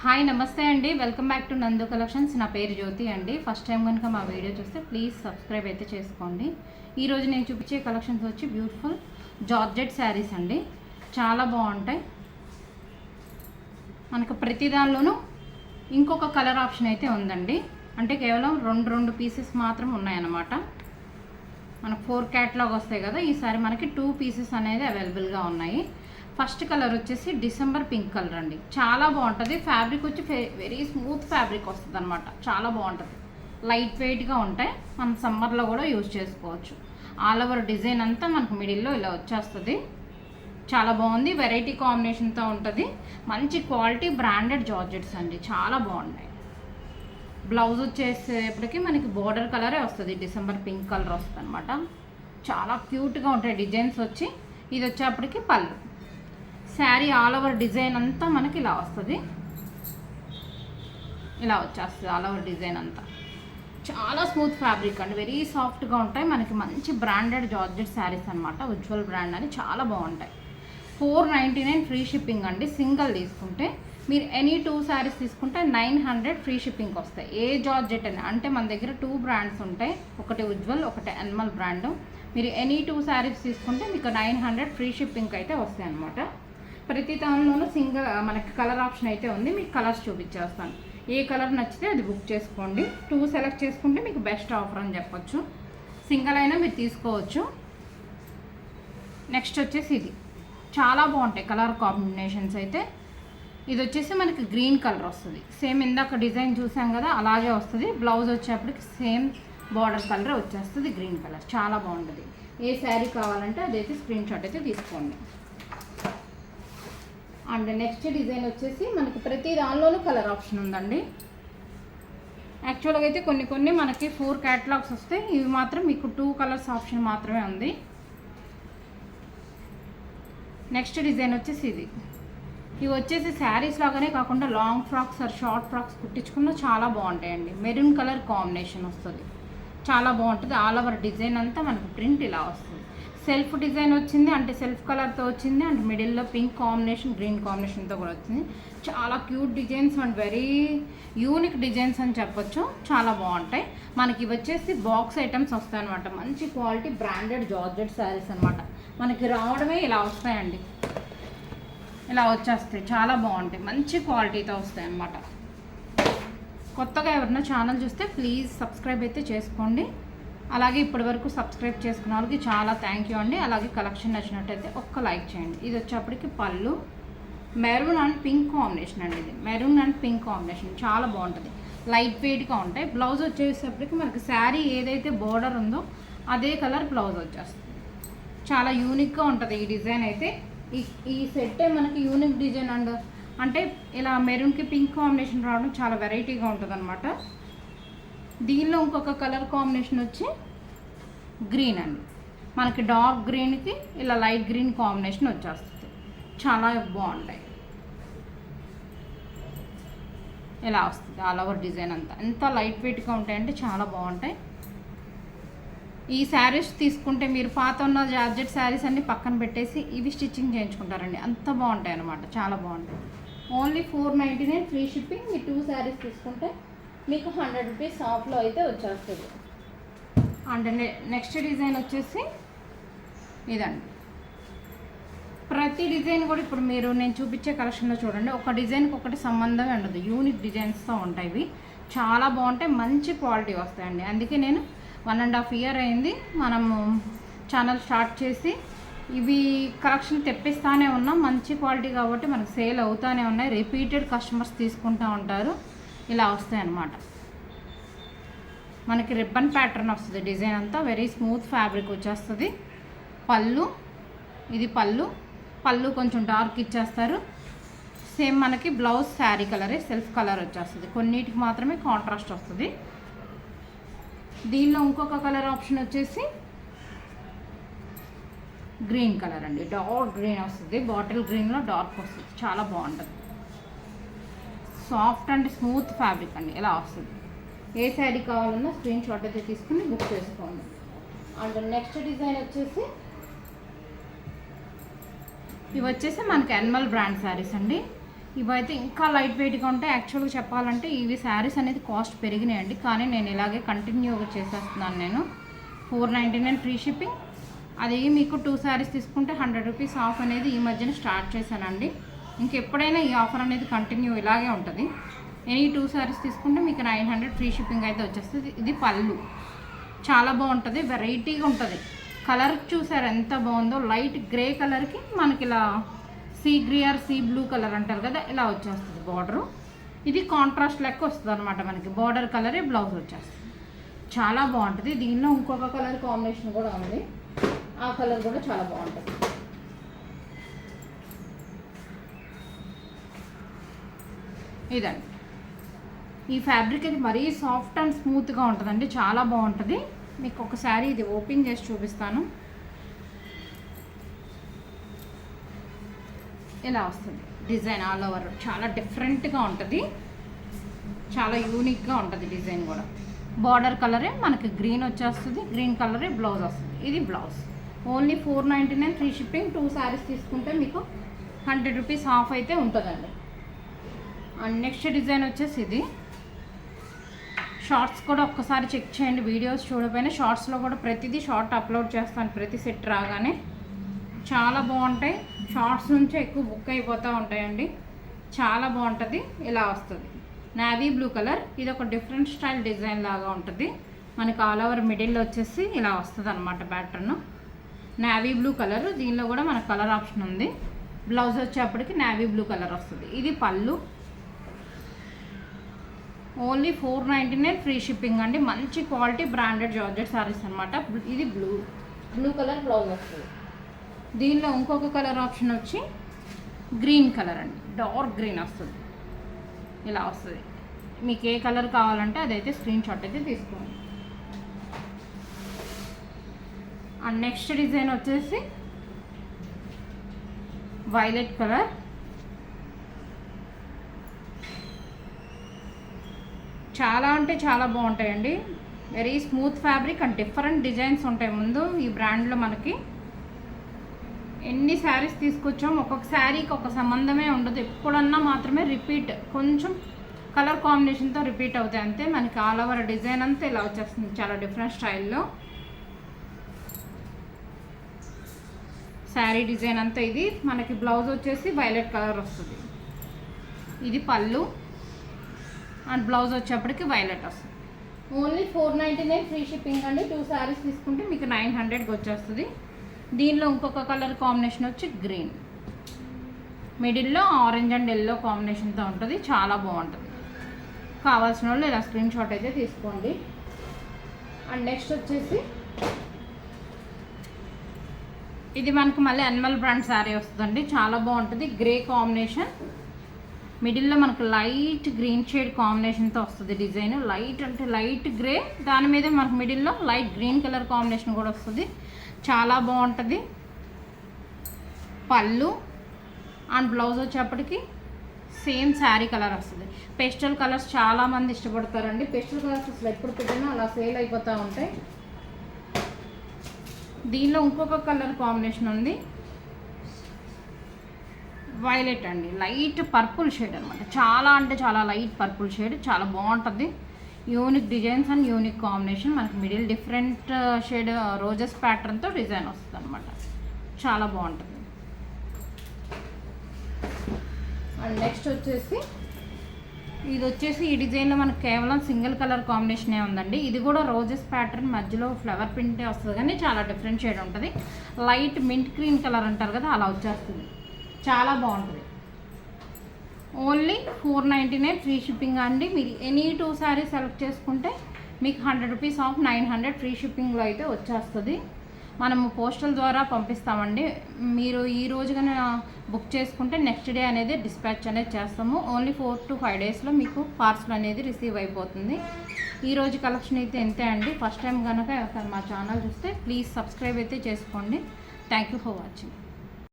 Hi నమస్తే అండి. Welcome back to Nandu collections. నా పేరు జ్యోతి అండి. ఫస్ట్ టైం కనుక మా వీడియో చూస్తే ప్లీజ్ సబ్స్క్రైబ్ అయితే చేసుకోండి. ఈరోజు నేను చూపించే కలెక్షన్స్ వచ్చి బ్యూటిఫుల్ జార్జెట్ శారీస్ అండి. చాలా బాగుంటాయి. మనకు ప్రతి దానిలోనూ ఇంకొక కలర్ ఆప్షన్ అయితే ఉందండి. అంటే కేవలం రెండు రెండు పీసెస్ మాత్రం ఉన్నాయన్నమాట. మనకు ఫోర్ క్యాట్లాగ్ వస్తాయి కదా ఈసారి మనకి టూ పీసెస్ అనేది అవైలబుల్గా ఉన్నాయి. ఫస్ట్ కలర్ వచ్చేసి డిసెంబర్ పింక్ కలర్ అండి. చాలా బాగుంటుంది. ఫ్యాబ్రిక్ వచ్చి వెరీ స్మూత్ ఫ్యాబ్రిక్ వస్తుంది అనమాట చాలా బాగుంటుంది. లైట్ వెయిట్గా ఉంటాయి. మనం సమ్మర్లో కూడా యూజ్ చేసుకోవచ్చు. ఆల్ ఓవర్ డిజైన్ అంతా మనకు మిడిల్లో ఇలా వచ్చేస్తుంది. చాలా బాగుంది. వెరైటీ కాంబినేషన్తో ఉంటుంది. మంచి క్వాలిటీ బ్రాండెడ్ జార్జెట్స్ అండి. చాలా బాగున్నాయి. బ్లౌజ్ వచ్చేసేపటికి మనకి బోర్డర్ కలరే వస్తుంది. డిసెంబర్ పింక్ కలర్ వస్తుంది అనమాట చాలా క్యూట్గా ఉంటాయి డిజైన్స్ వచ్చి. ఇది వచ్చేప్పటికి పళ్ళు. శారీ ఆల్ ఓవర్ డిజైన్ అంతా మనకి ఇలా వస్తుంది. ఇలా వచ్చేస్తుంది ఆల్ ఓవర్ డిజైన్ అంతా. చాలా స్మూత్ ఫ్యాబ్రిక్ అండి. వెరీ సాఫ్ట్గా ఉంటాయి. మనకి మంచి బ్రాండెడ్ జార్జెట్ శారీస్ అనమాట ఉజ్వల్ బ్రాండ్ అని చాలా బాగుంటాయి. Four ninety nine free shipping అండి. సింగిల్ తీసుకుంటే మీరు ఎనీ టూ శారీస్ తీసుకుంటే నైన్ హండ్రెడ్ ఫ్రీ షిప్పింగ్ వస్తాయి. ఏ జార్జెట్ అని అంటే మన దగ్గర టూ బ్రాండ్స్ ఉంటాయి. ఒకటి ఉజ్వల్ ఒకటి అనిమల్ బ్రాండ్. మీరు ఎనీ టూ శారీస్ తీసుకుంటే మీకు నైన్ హండ్రెడ్ ఫ్రీ షిప్పింగ్ అయితే వస్తాయి అనమాట ప్రతి దానిలోనూ సింగిల్ మనకి కలర్ ఆప్షన్ అయితే ఉంది మీకు కలర్స్ చూపించేస్తాను. ఏ కలర్ నచ్చితే అది బుక్ చేసుకోండి. టూ సెలెక్ట్ చేసుకుంటే మీకు బెస్ట్ ఆఫర్ అని చెప్పొచ్చు. సింగిల్ అయినా మీరు తీసుకోవచ్చు. నెక్స్ట్ వచ్చేసి ఇది. చాలా బాగుంటాయి కలర్ కాంబినేషన్స్ అయితే. ఇది వచ్చేసి మనకి గ్రీన్ కలర్ వస్తుంది. సేమ్ ఇందాక డిజైన్ చూసాం కదా అలాగే వస్తుంది. బ్లౌజ్ వచ్చేప్పటికి సేమ్ బార్డర్ కలర్ వచ్చేస్తుంది గ్రీన్ కలర్. చాలా బాగుంటుంది. ఏ శారీ కావాలంటే అదైతే స్క్రీన్ షాట్ అయితే తీసుకోండి. అండ్ నెక్స్ట్ డిజైన్ వచ్చేసి మనకి ప్రతి దానిలోనూ కలర్ ఆప్షన్ ఉందండి. యాక్చువల్గా అయితే కొన్ని కొన్ని మనకి ఫోర్ క్యాటలాగ్స్ వస్తాయి ఇవి మాత్రం మీకు టూ కలర్స్ ఆప్షన్ మాత్రమే ఉంది. నెక్స్ట్ డిజైన్ వచ్చేసి ఇది. ఇవి వచ్చేసి శారీస్ లాగానే కాకుండా long frocks or short frocks కుట్టించుకున్న చాలా బాగుంటాయండి. మెరూన్ కలర్ కాంబినేషన్ వస్తుంది. చాలా బాగుంటుంది. ఆల్ ఓవర్ డిజైన్ అంతా మనకు ప్రింట్ ఇలా వస్తుంది. సెల్ఫ్ డిజైన్ వచ్చింది అంటే సెల్ఫ్ కలర్తో వచ్చింది అండ్ మిడిల్లో పింక్ కాంబినేషన్ గ్రీన్ కాంబినేషన్తో కూడా వచ్చింది. చాలా cute designs and very unique designs అని చెప్పొచ్చు. చాలా బాగుంటాయి. మనకి ఇవి వచ్చేసి బాక్స్ ఐటమ్స్ వస్తాయి అనమాట మంచి క్వాలిటీ బ్రాండెడ్ జార్జెట్ శారీస్ అనమాట మనకి రావడమే ఇలా వస్తాయండి. ఇలా వచ్చేస్తాయి. చాలా బాగుంటాయి. మంచి క్వాలిటీతో వస్తాయి అన్నమాట కొత్తగా ఎవరైనా ఛానల్ చూస్తే ప్లీజ్ సబ్స్క్రైబ్ అయితే చేసుకోండి. అలాగే ఇప్పటి వరకు సబ్స్క్రైబ్ చేసుకున్న వాళ్ళకి చాలా థ్యాంక్ యూ అండి. అలాగే కలెక్షన్ నచ్చినట్టయితే ఒక్క లైక్ చేయండి. ఇది వచ్చేప్పటికి పళ్ళు. మెరూన్ అండ్ పింక్ కాంబినేషన్ అండి ఇది. మెరూన్ అండ్ పింక్ కాంబినేషన్ చాలా బాగుంటుంది. లైట్ వెయిట్గా ఉంటాయి. బ్లౌజ్ వచ్చేసేపటికి మనకి శారీ ఏదైతే బోర్డర్ ఉందో అదే కలర్ బ్లౌజ్ వచ్చేస్తుంది. చాలా యూనిక్గా ఉంటుంది ఈ డిజైన్ అయితే. ఈ ఈ సెట్టే మనకి యూనిక్ డిజైన్ అండ్ అంటే ఇలా మెరూన్కి పింక్ కాంబినేషన్ రావడం చాలా వెరైటీగా ఉంటుంది అనమాట దీనిలో ఇంకొక కలర్ కాంబినేషన్ వచ్చి గ్రీన్ అండి. మనకి డార్క్ గ్రీన్కి ఇలా లైట్ గ్రీన్ కాంబినేషన్ వచ్చేస్తుంది. చాలా బాగుంటాయి. ఇలా వస్తుంది ఆల్ ఓవర్ డిజైన్ అంతా. ఎంత లైట్ వెయిట్గా ఉంటాయంటే చాలా బాగుంటాయి. ఈ శారీస్ తీసుకుంటే మీరు పాత ఉన్న జార్జెట్ శారీస్ అన్ని పక్కన పెట్టేసి ఇవి స్టిచ్చింగ్ చేయించుకుంటారండి. అంత బాగుంటాయి అనమాట చాలా బాగుంటాయి. Only four ninety nine free shipping. ఈ టూ శారీస్ తీసుకుంటే మీకు హండ్రెడ్ రూపీస్ ఆఫ్లో అయితే వచ్చేస్తుంది. అండ్ నెక్స్ట్ డిజైన్ వచ్చేసి ఇదండి. ప్రతి డిజైన్ కూడా ఇప్పుడు మీరు నేను చూపించే కలెక్షన్లో చూడండి. ఒక డిజైన్కి ఒకటి సంబంధమే ఉండదు. యూనిక్ డిజైన్స్తో ఉంటాయి ఇవి. చాలా బాగుంటాయి. మంచి క్వాలిటీ వస్తాయండి. అందుకే నేను వన్ అండ్ హాఫ్ ఇయర్ అయింది. మనము ఛానల్ స్టార్ట్ చేసి ఇవి కలెక్షన్ తెప్పిస్తానే ఉన్నాం. మంచి క్వాలిటీ కాబట్టి మనకు సేల్ అవుతానే ఉన్నాయి. రిపీటెడ్ కస్టమర్స్ తీసుకుంటూ ఉంటారు. ఇలా వస్తాయి అన్నమాట మనకి రిబ్బన్ ప్యాటర్న్ వస్తుంది. డిజైన్ అంతా వెరీ స్మూత్ ఫ్యాబ్రిక్ వచ్చేస్తుంది. పళ్ళు ఇది పళ్ళు. పళ్ళు కొంచెం డార్క్ ఇచ్చేస్తారు. సేమ్ మనకి బ్లౌజ్ శారీ కలరే సెల్ఫ్ కలర్ వచ్చేస్తుంది. కొన్నిటికి మాత్రమే కాంట్రాస్ట్ వస్తుంది. దీనిలో ఇంకొక కలర్ ఆప్షన్ వచ్చేసి గ్రీన్ కలర్ అండి. డార్క్ గ్రీన్ వస్తుంది. బాటిల్ గ్రీన్లో డార్క్ వస్తుంది. చాలా బాగుంటుంది. సాఫ్ట్ అండ్ స్మూత్ ఫ్యాబ్రిక్ అండి. ఎలా వస్తుంది? ఏ శారీ కావాలన్నా స్క్రీన్ షాట్ అయితే తీసుకుని బుక్ చేసుకోండి. అండ్ నెక్స్ట్ డిజైన్ వచ్చేసి ఇవి వచ్చేసి మనకి అనిమల్ బ్రాండ్ శారీస్ అండి. ఇవైతే ఇంకా లైట్ వెయిట్గా ఉంటాయి. యాక్చువల్గా చెప్పాలంటే ఇవి శారీస్ అనేది కాస్ట్ పెరిగినాయండి. కానీ నేను ఇలాగే కంటిన్యూగా చేసేస్తున్నాను నేను. Four ninety nine free shipping అది మీకు టూ శారీస్ తీసుకుంటే హండ్రెడ్ రూపీస్ ఆఫ్ అనేది ఈ మధ్యన స్టార్ట్ చేశానండి. ఇంకెప్పుడైనా ఈ ఆఫర్ అనేది కంటిన్యూ ఇలాగే ఉంటుంది. ఎనీ టూ శారీస్ తీసుకుంటే మీకు నైన్ హండ్రెడ్ ఫ్రీ షిప్పింగ్ అయితే వచ్చేస్తుంది. ఇది పళ్ళు. చాలా బాగుంటుంది. వెరైటీగా ఉంటుంది. కలర్ చూసారు ఎంత బాగుందో? లైట్ గ్రే కలర్కి మనకి ఇలా సీ గ్రియర్ సీ బ్లూ కలర్ అంటారు కదా ఇలా వచ్చేస్తుంది బార్డరు. ఇది కాంట్రాస్ట్ లెక్క వస్తుంది అనమాట మనకి. బార్డర్ కలరే బ్లౌజ్ వచ్చేస్తుంది. చాలా బాగుంటుంది. దీనిలో ఇంకొక కలర్ కాంబినేషన్ కూడా ఉంది. ఆ కలర్ కూడా చాలా బాగుంటుంది. ఇదండి. ఈ ఫ్యాబ్రిక్ ఇది మరీ సాఫ్ట్ అండ్ స్మూత్గా ఉంటుందండి. చాలా బాగుంటుంది. మీకు ఒకసారి ఇది ఓపెన్ చేసి చూపిస్తాను. ఇలా వస్తుంది. డిజైన్ ఆల్ ఓవర్ చాలా డిఫరెంట్గా ఉంటుంది. చాలా యూనిక్గా ఉంటుంది డిజైన్ కూడా. బార్డర్ కలరే మనకి గ్రీన్ వచ్చేస్తుంది. గ్రీన్ కలరే బ్లౌజ్ వస్తుంది. ఇది blouse. Only four ninety nine free shipping. Two saris తీసుకుంటే మీకు హండ్రెడ్ రూపీస్ ఆఫ్ అయితే ఉంటుందండి. అండ్ నెక్స్ట్ డిజైన్ వచ్చేసి ఇది షార్ట్స్ కూడా ఒక్కసారి చెక్ చేయండి వీడియోస్ చూడపోయినా షార్ట్స్లో కూడా ప్రతిదీ షార్ట్ అప్లోడ్ చేస్తాను ప్రతి సెట్ రాగానే. చాలా బాగుంటాయి. షార్ట్స్ నుంచే ఎక్కువ బుక్ అయిపోతూ ఉంటాయండి. చాలా బాగుంటుంది ఇలా వస్తుంది. నావీ బ్లూ కలర్ ఇది ఒక డిఫరెంట్ స్టైల్ డిజైన్ లాగా ఉంటుంది. మనకి ఆల్ ఓవర్ మిడిల్లో వచ్చేసి ఇలా వస్తుంది అనమాట ప్యాటర్న్ నావీ బ్లూ కలర్ దీనిలో కూడా మనకు కలర్ ఆప్షన్ ఉంది. బ్లౌజ్ వచ్చేప్పటికి నావీ బ్లూ కలర్ వస్తుంది. ఇది పళ్ళు only four ninety nine free shipping అండి. మంచి క్వాలిటీ బ్రాండెడ్ జార్జెట్ సారీస్ అనమాట ఇది బ్లూ. బ్లూ కలర్ బ్లౌజ్ వస్తుంది. దీనిలో ఇంకొక కలర్ ఆప్షన్ వచ్చి గ్రీన్ కలర్ అండి. డార్క్ గ్రీన్ వస్తుంది. ఇలా వస్తుంది. మీకు ఏ కలర్ కావాలంటే అదైతే స్క్రీన్ షాట్ అయితే తీసుకోండి. అండ్ నెక్స్ట్ డిజైన్ వచ్చేసి వైలెట్ కలర్. చాలా అంటే చాలా బాగుంటాయండి. Very smooth fabric and different designs ఉంటాయి ముందు ఈ బ్రాండ్లో మనకి. ఎన్ని శారీస్ తీసుకొచ్చాం ఒక్కొక్క శారీకి ఒక సంబంధమే ఉండదు. ఎప్పుడన్నా మాత్రమే రిపీట్ కొంచెం కలర్ కాంబినేషన్తో రిపీట్ అవుతాయి అంతే. మనకి ఆల్ ఓవర్ డిజైన్ అంతా ఇలా వచ్చేస్తుంది చాలా డిఫరెంట్ స్టైల్లో శారీ డిజైన్ అంతా ఇది. మనకి బ్లౌజ్ వచ్చేసి వైలెట్ కలర్ వస్తుంది. ఇది పళ్ళు. అండ్ బ్లౌజ్ వచ్చేప్పటికి వైలెట్ వస్తుంది. Only four ninety nine free shipping అండి. టూ శారీస్ తీసుకుంటే మీకు నైన్ హండ్రెడ్కి వచ్చేస్తుంది. దీనిలో ఇంకొక కలర్ కాంబినేషన్ వచ్చి గ్రీన్. మిడిల్లో ఆరెంజ్ అండ్ ఎల్లో కాంబినేషన్తో ఉంటుంది. చాలా బాగుంటుంది. కావాల్సిన వాళ్ళు ఇలా స్క్రీన్ షాట్ అయితే తీసుకోండి. అండ్ నెక్స్ట్ వచ్చేసి ఇది మనకు మళ్ళీ అనిమల్ బ్రాండ్ శారీ వస్తుందండి. చాలా బాగుంటుంది. గ్రే కాంబినేషన్ మిడిల్లో మనకు లైట్ గ్రీన్ షేడ్ కాంబినేషన్తో వస్తుంది డిజైన్. లైట్ అంటే లైట్ గ్రే దాని మీద మనకు మిడిల్లో లైట్ గ్రీన్ కలర్ కాంబినేషన్ కూడా వస్తుంది. చాలా బాగుంటుంది. పళ్ళు అండ్ బ్లౌజ్ వచ్చేప్పటికి సేమ్ శారీ కలర్ వస్తుంది. పెస్టల్ కలర్స్ చాలామంది ఇష్టపడతారండి. పెస్టల్ కలర్స్ అసలు ఎప్పుడు పెట్టినా అలా సేల్ అయిపోతూ ఉంటాయి. దీనిలో ఇంకొక కలర్ కాంబినేషన్ ఉంది. వైలెట్ అండి. లైట్ పర్పుల్ షేడ్ అనమాట చాలా అంటే చాలా లైట్ పర్పుల్ షేడ్. చాలా బాగుంటుంది. Unique designs and unique combination. మనకి మిడిల్ డిఫరెంట్ షేడ్ రోజెస్ ప్యాటర్న్తో డిజైన్ వస్తుంది అనమాట చాలా బాగుంటుంది. అండ్ నెక్స్ట్ వచ్చేసి ఇది వచ్చేసి ఈ డిజైన్లో మనకు కేవలం సింగిల్ కలర్ కాంబినేషనే ఉందండి. ఇది కూడా రోజెస్ ప్యాటర్న్ మధ్యలో ఫ్లవర్ ప్రింటే వస్తుంది కానీ చాలా డిఫరెంట్ షేడ్ ఉంటుంది. లైట్ మింట్ గ్రీన్ కలర్ అంటారు కదా అలా వచ్చేస్తుంది. చాలా బాగుంటుంది. Only four ninety nine free shipping అండి. మీరు ఎనీ టూ శారీస్ సెలెక్ట్ చేసుకుంటే మీకు hundred rupees off nine hundred free షిప్పింగ్లో అయితే వచ్చేస్తుంది. మనము పోస్టల్ ద్వారా పంపిస్తామండి. మీరు ఈ రోజు కానీ బుక్ చేసుకుంటే నెక్స్ట్ డే అనేది డిస్పాచ్ అనేది చేస్తాము. ఓన్లీ ఫోర్ టు ఫైవ్ డేస్లో మీకు పార్సల్ అనేది రిసీవ్ అయిపోతుంది. ఈరోజు కలెక్షన్ అయితే ఎంతే అండి. ఫస్ట్ టైం కనుక మా ఛానల్ చూస్తే ప్లీజ్ సబ్స్క్రైబ్ అయితే చేసుకోండి. Thank you for watching